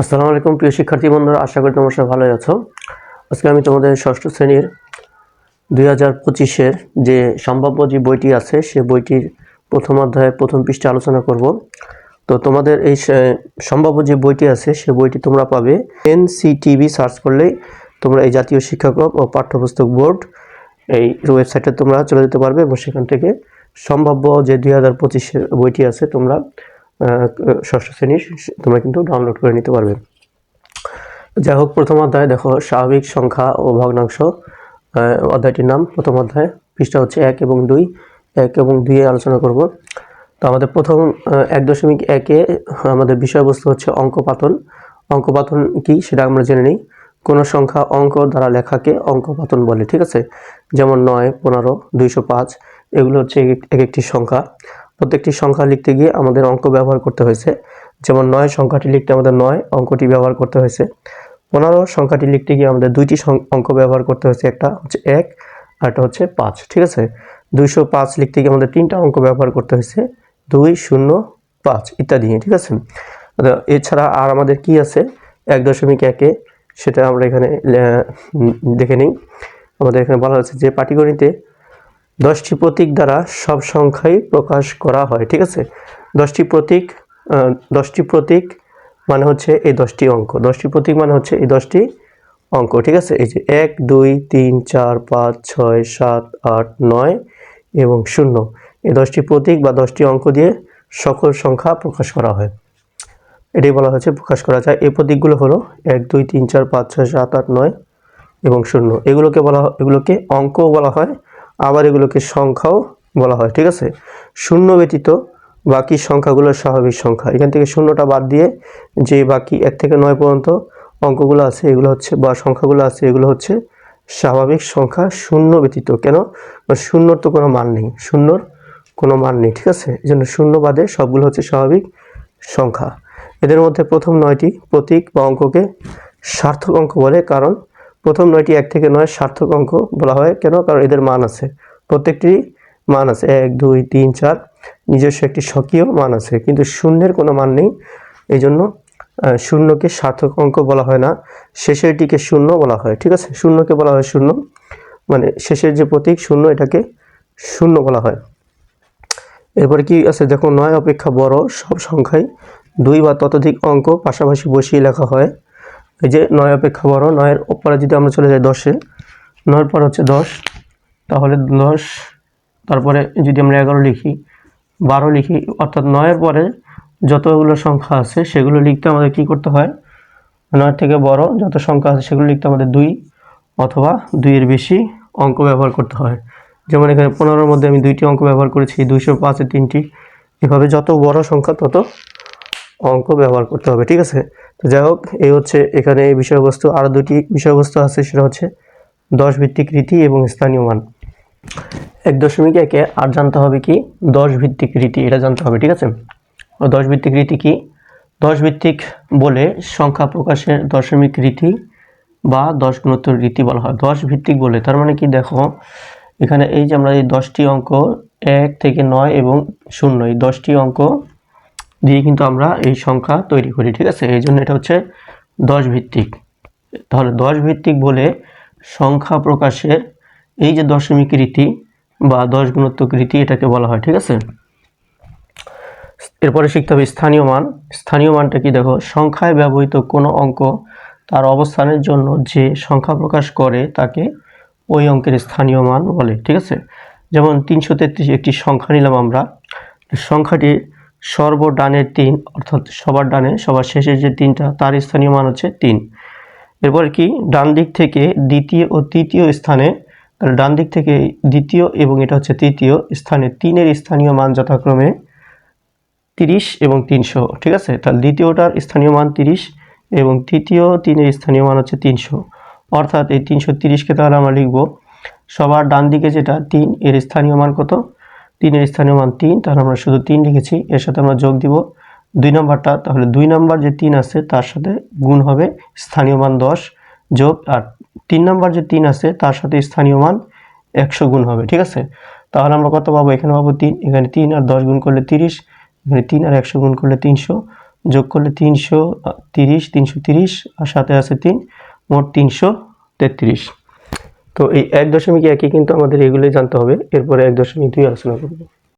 আসসালামু আলাইকুম, প্রিয় শিক্ষার্থী বন্ধুরা, আশা করি তোমরা সবাই ভালোই আছো। আজকে আমি তোমাদের ষষ্ঠ শ্রেণির দুই হাজার পঁচিশের যে সম্ভাব্য যে বইটি আছে, সে বইটির প্রথম অধ্যায়ে প্রথম পৃষ্ঠে আলোচনা করব। তো তোমাদের এই সম্ভাব্য যে বইটি আছে, সে বইটি তোমরা পাবে এনসিটিভি সার্চ করলেই তোমরা এই জাতীয় শিক্ষাক্রম ও পাঠ্যপুস্তক বোর্ড এই ওয়েবসাইটে তোমরা চলে যেতে পারবে এবং সেখান থেকে সম্ভাব্য যে দুই হাজার পঁচিশের বইটি আছে, তোমরা ষষ্ঠ শ্রেণির, তোমরা কিন্তু ডাউনলোড করে নিতে পারবে। যাই হোক প্রথম অধ্যায়, দেখো, স্বাভাবিক সংখ্যা ও ভগ্নাংশ অধ্যায়টির নাম প্রথম অধ্যায়, পৃষ্ঠা হচ্ছে এক এবং দুই। এক এবং দুইয়ে আলোচনা করব। তো আমাদের প্রথম এক দশমিক একে, আমাদের বিষয়বস্তু হচ্ছে অঙ্কপাতন। অঙ্কপাতন কি সেটা আমরা জেনে নিই। কোনো সংখ্যা অঙ্ক দ্বারা লেখাকে অঙ্কপাতন বলে, ঠিক আছে? যেমন নয়, পনেরো, দুইশো পাঁচ, এগুলো হচ্ছে এক এক- এক, একটি সংখ্যা। প্রত্যেকটি সংখ্যা লিখতে গিয়ে আমাদের অঙ্ক ব্যবহার করতে হয়েছে। যেমন নয় সংখ্যাটি লিখতে আমাদের নয় অঙ্কটি ব্যবহার করতে হয়েছে। পনেরো সংখ্যাটি লিখতে গিয়ে আমাদের দুইটি অঙ্ক ব্যবহার করতে হয়েছে। একটা হচ্ছে এক আর একটা হচ্ছে পাঁচ, ঠিক আছে? দুইশো পাঁচ লিখতে গিয়ে আমাদের তিনটা অঙ্ক ব্যবহার করতে হয়েছে। দুই, শূন্য, পাঁচ ইত্যাদি ঠিক আছে? তো এছাড়া আর আমাদের কি আছে? এক দশমিক একে, সেটা আমরা এখানে দেখে নিই। আমাদের এখানে বলা হয়েছে যে পাটিগণিতে দশটি প্রতীক দ্বারা সব সংখ্যাই প্রকাশ করা হয়, ঠিক আছে? দশটি প্রতীক দশটি প্রতীক মানে হচ্ছে এই দশটি অঙ্ক। দশটি প্রতীক মানে হচ্ছে এই দশটি অঙ্ক, ঠিক আছে? এই যে এক, দুই, তিন, চার, পাঁচ, ছয়, সাত, আট, নয় এবং শূন্য। এই দশটি প্রতীক বা দশটি অঙ্ক দিয়ে সকল সংখ্যা প্রকাশ করা হয়। এটাই বলা হয়েছে প্রকাশ করা। যায় এই প্রতীকগুলো হলো এক, দুই, তিন, চার, পাঁচ, ছয়, সাত, আট, নয় এবং শূন্য। এগুলোকে বলা এগুলোকে অঙ্কও বলা হয় আবার এগুলোকে সংখ্যাও বলা হয়, ঠিক আছে? শূন্য ব্যতীত বাকি সংখ্যাগুলো স্বাভাবিক সংখ্যা। এখান থেকে শূন্যটা বাদ দিয়ে যে বাকি এক থেকে নয় পর্যন্ত অঙ্কগুলো আছে, এগুলো হচ্ছে, বা সংখ্যাগুলো আছে, এগুলো হচ্ছে স্বাভাবিক সংখ্যা শূন্য ব্যতীত। কেন? শূন্যর তো কোনো মান নেই, শূন্যর কোনো মান নেই, ঠিক আছে? এই জন্য শূন্য বাদে সবগুলো হচ্ছে স্বাভাবিক সংখ্যা। এদের মধ্যে প্রথম নয়টি প্রতীক বা অঙ্ককে সার্থক অঙ্ক বলে, কারণ প্রথম নয়টি এক থেকে নয় সার্থক অঙ্ক বলা হয়। কেন? কারণ এদের মান আছে। প্রত্যেকটি মান আছে। এক, দুই, তিন, চার। নিজস্ব একটি স্বকীয় মান আছে। কিন্তু শূন্যের কোনো মান নেই। এই জন্য শূন্যকে সার্থক অঙ্ক বলা হয় না। শেষেরটিকে শূন্য বলা হয়। ঠিক আছে? শূন্যকে বলা হয় শূন্য। মানে শেষের যে প্রতীক, শূন্য এটাকে শূন্য বলা হয়। এরপরে কি আছে? দেখো, নয় অপেক্ষা বড়। সব সংখ্যায় দুই বা ততোধিক অঙ্ক পাশাপাশি বসিয়ে লেখা হয়। এই যে নয় অপেক্ষা বড়, নয়ের পরে যদি আমরা চলে যাই দশে, নয়ের পর হচ্ছে দশ, তাহলে দশ, তারপরে যদি আমরা এগারো লিখি, বারো লিখি, অর্থাৎ নয়ের পরে যতগুলো সংখ্যা আছে সেগুলো লিখতে আমাদের কি করতে হয়? নয়ের থেকে বড় যত সংখ্যা আছে সেগুলো লিখতে আমাদের দুই অথবা দুইয়ের বেশি অঙ্ক ব্যবহার করতে হয়। যেমন এখানে পনেরোর মধ্যে আমি দুইটি অঙ্ক ব্যবহার করেছি, দুইশো পাঁচে তিনটি। এভাবে যত বড় সংখ্যা তত অঙ্ক ব্যবহার করতে হবে, ঠিক আছে? তো যাই হোক, এই হচ্ছে এখানে এই বিষয়বস্তু। আরও দুটি বিষয়বস্তু আছে, সেটা হচ্ছে দশ ভিত্তিক রীতি এবং স্থানীয় মান। এক দশমিক একে আর জানতে হবে কি? দশ ভিত্তিক রীতি, এটা জানতে হবে, ঠিক আছে? দশ ভিত্তিক রীতি কি? দশ ভিত্তিক বলে সংখ্যা প্রকাশের দশমিক রীতি বা দশ গুণোত্তর রীতি বলা হয়। দশ ভিত্তিক বলে, তার মানে কি? দেখো, এখানে এই যে আমরা এই দশটি অঙ্ক এক থেকে নয় এবং শূন্য, এই দশটি অঙ্ক দিয়ে কিন্তু আমরা এই সংখ্যা তৈরি করি, ঠিক আছে? এই জন্য এটা হচ্ছে দশ ভিত্তিক। তাহলে দশ ভিত্তিক বলে সংখ্যা প্রকাশের এই যে দশমিক রীতি বা দশ গুণোত্তক রীতি এটাকে বলা হয়, ঠিক আছে? এরপরে শিখতে হবে স্থানীয় মান। স্থানীয় মানটা কি? দেখো, সংখ্যায় ব্যবহৃত কোনো অঙ্ক তার অবস্থানের জন্য যে সংখ্যা প্রকাশ করে তাকে ওই অঙ্কের স্থানীয় মান বলে, ঠিক আছে? যেমন তিনশো তেত্রিশ একটি সংখ্যা নিলাম আমরা। সংখ্যাটি সর্বডানের তিন, অর্থাৎ সবার ডানে, সবার শেষের যে তিনটা, তার স্থানীয় মান হচ্ছে তিন। এরপর কি, ডান দিক থেকে দ্বিতীয় ও তৃতীয় স্থানে, তাহলে ডান দিক থেকে দ্বিতীয় এবং এটা হচ্ছে তৃতীয় স্থানে তিনের স্থানীয় মান যথাক্রমে তিরিশ এবং তিনশো, ঠিক আছে? তাহলে দ্বিতীয়টার স্থানীয় মান তিরিশ এবং তৃতীয় তিনের স্থানীয় মান হচ্ছে তিনশো। অর্থাৎ এই তিনশো তিরিশকে তাহলে আমরা লিখব, সবার ডান দিকে যেটা, তিন, এর স্থানীয় মান কত? তিনের স্থানীয় মান তিন, তাহলে আমরা শুধু তিন লিখেছি, এর সাথে আমরা যোগ দিব দুই নম্বরটা, তাহলে দুই নম্বর যে তিন আছে, তার সাথে গুণ হবে স্থানীয় মান দশ যোগ, আর তিন নম্বর যে তিন আছে, তার সাথে স্থানীয় মান একশো গুণ হবে, ঠিক আছে? তাহলে আমরা কত পাবো? এখানে পাবো তিন, এখানে তিন আর দশ গুণ করলে তিরিশ, এখানে তিন আর একশো গুণ করলে তিনশো, যোগ করলে তিনশো তিরিশ তিনশো তিরিশ, আর সাথে আছে তিন, মোট তিনশো তেত্রিশ। তো এই এক দশমিক একই কিন্তু আমাদের এগুলোই জানতে হবে। এরপরে এক দশমিক দুই আলোচনা করব।